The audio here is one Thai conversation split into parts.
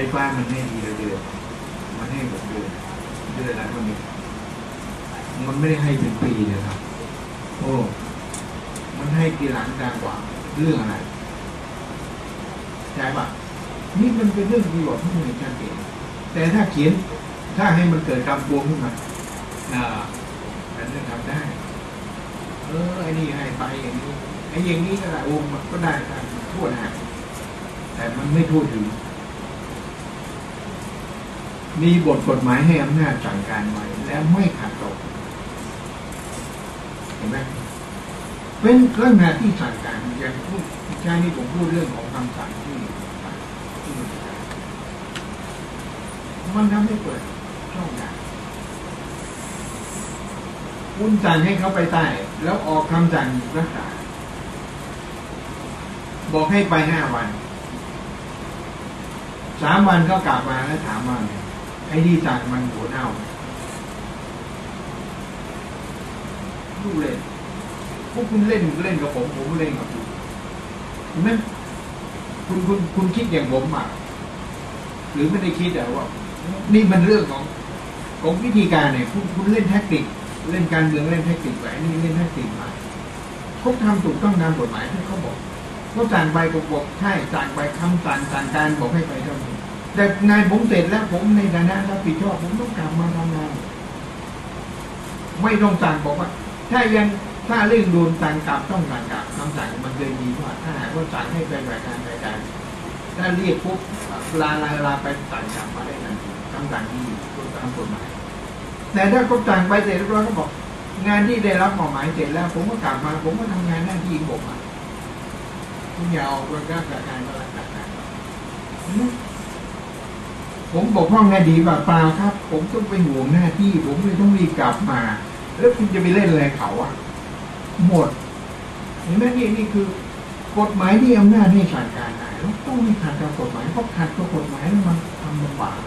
ไฟฟ้ามันให้ทีละเดือนมันให้หกเดือนเดือนละเท่านี้มันไม่ได้ให้เป็นปีนะครับ โอ้ มันให้ทีหลังกลางกว่าเรื่องอะไรใช่ปะนี่มันเป็นเรื่องประโยชน์ที่มันชัดเจนแต่ถ้าเขียนถ้าให้มันเกิดกรรมปวงขึ้นมาอ่าอันนั้ทำได้ เออไอ้นี่ให้ไปอย่างนี้ไอ้อย่างนี้ก็ได้โอ้มันก็ได้ทั่วหน้าแต่มันไม่ทั่วถึง มีบทกฎหมายให้อำนาจสั่งการไว้แล้วไม่ขัดต่อเห็นไหมเป็นเรื่องงาที่สั่งการอย่างพูดใช่นี่ผมพูดเรื่องของคำสั่งที่ที่มันจะมันทำให้เปิดช่องทางคุณสั่งให้เขาไปใต้ แล้วออกคำสั่งรักษา บอกให้ไปห้าวัน สามวันก็กลับมาแล้วถามว่าไง ไอ้ที่สั่งมันหัวเน่าลูกเล่นพวกคุณเล่นเล่นกับผมผมเล่นกับคุณเห็นไหมคุณคุณคุณคิดอย่างผมอะหรือไม่ได้คิดแต่ว่า นี่มันเรื่องของของวิธีการเนี่ยคุณคุณเล่นแท็กติก เล่นการเมืองเล่นแท็กติกไปนี่เล่นแท็กติกมาเขาทำถูกต้องตามกฎหมายที่เขาบอกเขาสั่งไปก็บอกใช่สั่งไปคำสั่งสั่งการบอกให้ไปเท่านี้ แต่งานผมเสร็จแล้วผมในฐานะรับผิดชอบผมต้องกลับมาทำงานไม่ต้องสั่งบอกว่า ถ้ายังถ้าเรื่องโดนสั่งกลับต้องสั่งกลับคำสั่งมันเคยมีว่าถ้าหากว่าสั่งให้เป็นรายการรายการถ้าเรียกปุ๊บลาลาลาไปสั่งกลับมาได้ทันทีคำสั่งที่ถูกตามกฎหมายแต่ถ้าเขาสั่งไปเสร็จเรียบร้อยก็บอก งานที่ได้รับมอบหมายเสร็จแล้ว ผมก็กลับมา ผมก็ทำงานหน้าที่ผมอะคุณอย่าออกราชการก็ราชการ ผมบอกพ่องไงดีป่ะเปล่าครับ ผมต้องไปห่วงหน้าที่ ผมเลยต้องรีบกลับมา แล้วคุณจะไปเล่นอะไรเขาอะ หมดเห็นไหมนี่นี่คือกฎหมายที่อำนาจให้สั่งการได้แล้วต้องไม่ขัดกับกฎหมายเพราะขัดกับกฎหมายแล้วมันทำลำบาก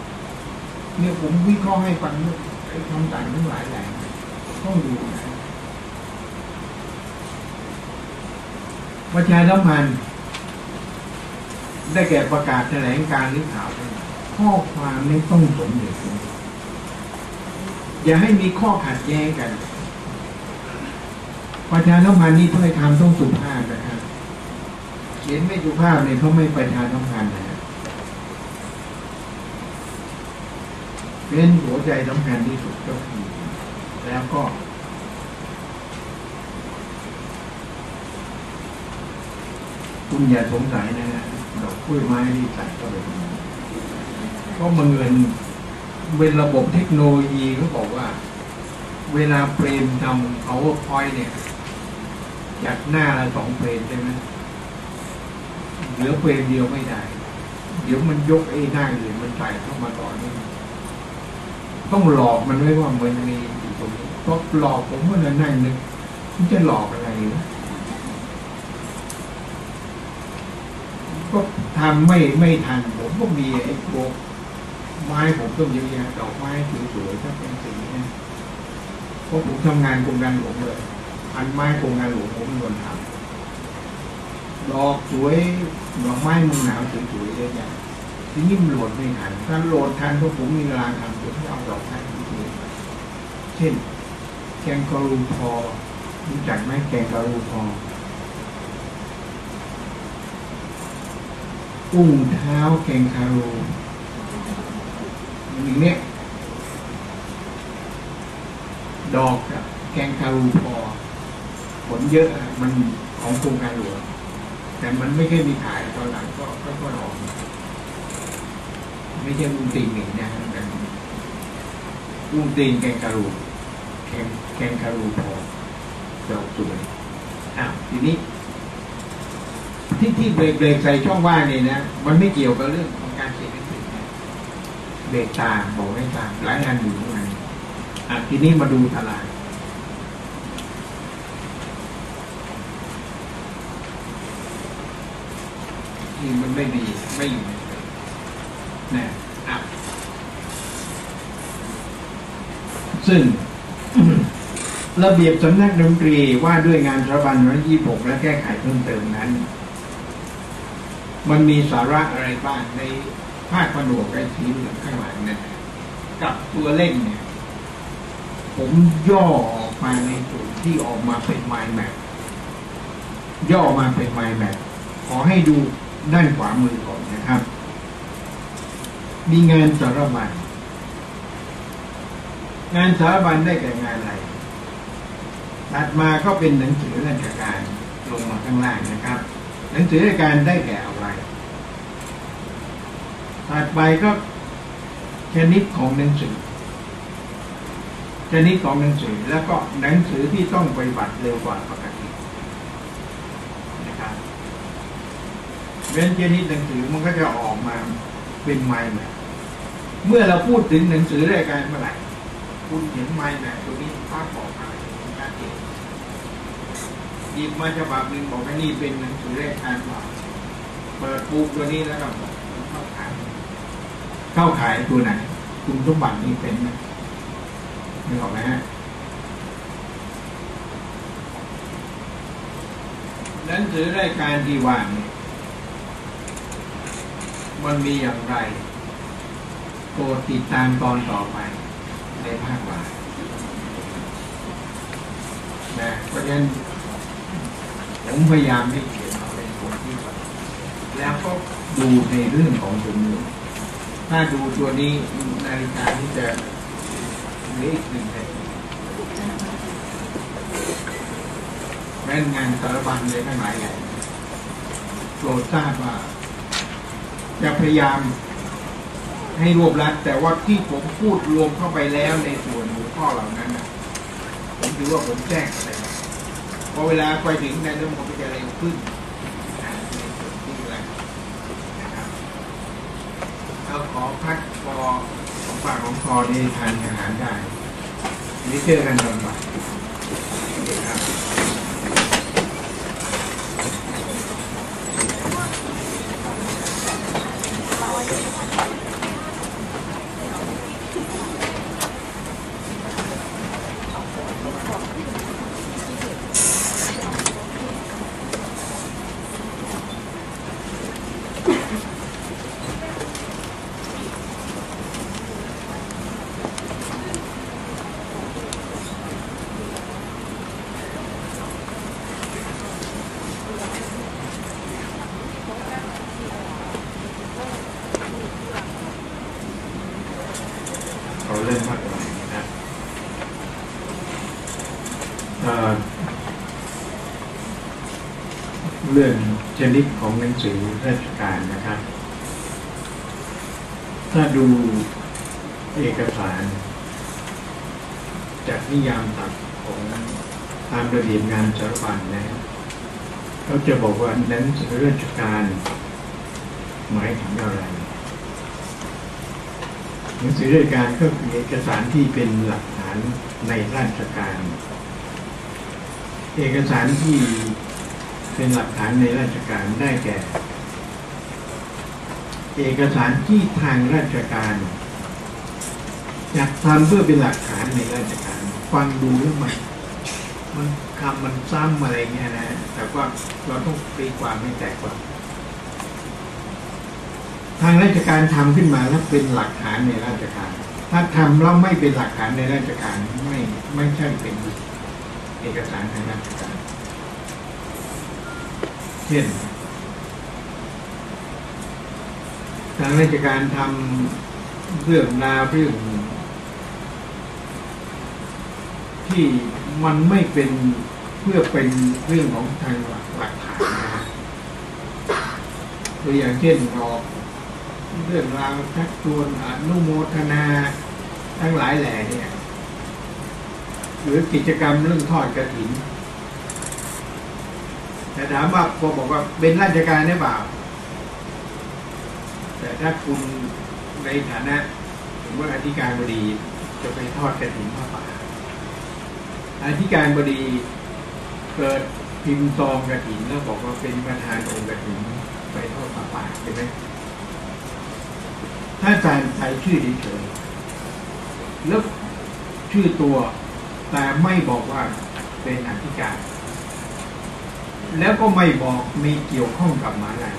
เนี่ยผมวิเคราะห์ให้ฟังเรื่องไอ้คำสั่งทั้งหลายแหล่ต้องดูนะประชาสัมพันธ์ได้แก่ประกาศแถลงการหรือข่าว ข้อความนี้ต้องสมเหตุอย่าให้มีข้อขัดแย้งกันประชาสัมพันธ์นี้ถ้อยคำต้องสุภาพนะครับเขียนไม่สุภาพเนี่ยเขาไม่ประชาสัมพันธ์นะเป็นหัวใจสำคัญที่สุดก็คือแล้วก็ คุณอย่าสงสัยนะฮะดอกกล้วยไม้ที่ใส่เข้าไป เพราะบังเอิญเป็นระบบเทคโนโลยีเขาบอกว่า เวลาเฟรมทำ powerpoint เนี่ยจากหน้าละสองเฟรมใช่ไหมเหลือเฟรมเดียวไม่ได้ เดี๋ยวมันยกไอ้หน้าอื่นมันใส่เข้ามาต่อนื่ต้องหลอกมันไว้ว่ามันมีอยู่ตรงนี้เพราะหลอกผมว่านั่งนึกมันจะหลอกอะไรวะก็ทำไม่ไม่ทันผมก็มีไอ้โบ ไม้ผมต้องเยอะแยะดอกไม้สวยๆถ้าเป็นสีเนี่ยเพราะผมทำงานโครงการหลวงเลยอันไม้โครงการหลวงผมเป็นคนทำดอกสวยดอกไม้มือหนาวสวยๆเยอะแยะทีนี้มันโหลดไม่ทันถ้าโหลดทันเพราะผมมีเวลาทำผมจะเอาดอกไม้สวยๆเช่น แกงกะรูพอรู้จักไหมแกงกะรูพออุ้งเท้าแกงคารู อย่างเนี้ยดอกกับแกงคารูพอ ผลเยอะมันของโครงการหลวงแต่มันไม่เคยมีขายตอนหลังก็ก็ก็ออกไม่ใช่มุงติงหนึ่งนะแต่มุงติงแกงคารูแกงแกงคารูพอดอกสวยอ้าวทีนี้ ที่ที่เบรกเบรกใส่ช่องว่างนี่นะมันไม่เกี่ยวกับเรื่อง เบรกตาบอกให้ตามหลายงานอยู่ข้างในอะทีนี้มาดูตลาดที่มันไม่มีไม่อยู่ในนะอะซึ่งระเบียบสำนักดนตรีว่าด้วยงานสถาบันวันที่หกและแก้ไขเพิ่มเติมนั้น มันมีสาระอะไรบ้างใน ภาคผนวกไอ้สีเหลืองข้างหลังเนี่ยกับตัวเล่นเนี่ย ผมย่อออกมาในส่วนที่ออกมาเป็นไมล์แมปย่อมาเป็นไมล์แมปขอให้ดูด้านขวามือก่อนนะครับ มีงานสารบัญงานสารบัญได้แก่งานอะไรถัดมาก็เป็นหนังสือราชการลงมาข้างล่างนะครับ หนังสือราชการได้แก่อะ ถัดไปก็ชนิดของหนังสือชนิดของหนังสือแล้วก็หนังสือที่ต้องปฏิบัติเร็วกว่าปกตินะครับเว้นชนิดหนังสือมันก็จะออกมาเป็นไมล์แบบเมื่อเราพูดถึงหนังสือรายการเมื่อไหร่คุณเห็นไมล์แบบตัวนี้ภาพบอกอะไรชัดเจนหยิบมาฉบับหนึ่งบอกว่านี่เป็นหนังสือรายการว่าเปิดปุ๊บตัวนี้แล้วก็บอก เข้าขายตัวไหนคุณสมบัตินี้เป็นไหมนึกออกไหมฮะหนังสือรายการที่วางเนี่ยมันมีอย่างไรโปรดติดตามตอนต่อไป ในภาคบ่ายนะเพราะฉะนั้นผมพยายามไม่เขียนเอาเป็นคนที่แบบแล้วก็ดูในเรื่องของจำนวน ถ้าดูตัวนี้นาฬิกาที่จะเลืออีกหนึ่งนาทีแม่นงานสารบัญเลยทั้งหลายแหล่โปรดทราบว่า จะพยายามให้รวบรัดแต่ว่าที่ผมพูดรวมเข้าไปแล้วในส่วนหัวข้อเหล่านั้นนะผมถือว่าผมแจ้งไปแล้วพอเวลาไปถึงในเรื่องมันก็จะเร็วขึ้นนะในส่วนที่อะไรนะครับ เราขอพักพอของปากของคอนี่ทานอาหารได้นี่เจอกันตอนบ่าย เขาเริ่มพักหน่อยนะครับเรื่องชนิดของหนังสือราชการนะครับ ถ้าดูเอกสาร จากนิยามตัดของตามระเบียบงานสารบัญนะเขาจะบอกว่าหนังสือราชการ หมายถึงอะไร หนังสือราชการก็คือเอกสารที่เป็นหลักฐานในราชการ เอกสารที่เป็นหลักฐานในราชการได้แก่ เอกสารที่ทางราชการอยากทำเพื่อเป็นหลักฐานในราชการ ฟังดูแล้วมันมันคำมันซ้ำอะไรเงี้ยนะ แต่ว่าเราต้องตีความไม่แตกต่าง ทางราชการทำขึ้นมาแล้วเป็นหลักฐานในราชการ ถ้าทำแล้วไม่เป็นหลักฐานในราชการไม่ไม่ใช่เป็นเอกสารทางราชการเช่นทางราชการทำเรื่องราวเรื่องที่มันไม่เป็นเพื่อเป็นเรื่องของทางหลักหลักฐานนะฮะตัวอย่างเช่นออก เรื่องราวชักชวนอนุโมทนาทั้งหลายแหล่เนี่ย หรือกิจกรรมเรื่องทอดกระถินแต่ถามว่าพอบอกว่าเป็นราชการได้เปล่า แต่ถ้าคุณในฐานะสมมติอธิการบดีจะไปทอดกระถินพระป่าอธิการบดีเกิดพิมพ์ซองกระถินแล้วบอกว่าเป็นประธานองค์กระถินไปทอดพระป่าใช่ไหม ถ้าอาจารย์ใส่ชื่อเฉยๆแล้วชื่อตัวแต่ไม่บอกว่าเป็นอธิการ แล้วก็ไม่บอกมีเกี่ยวข้องกับมหาลัย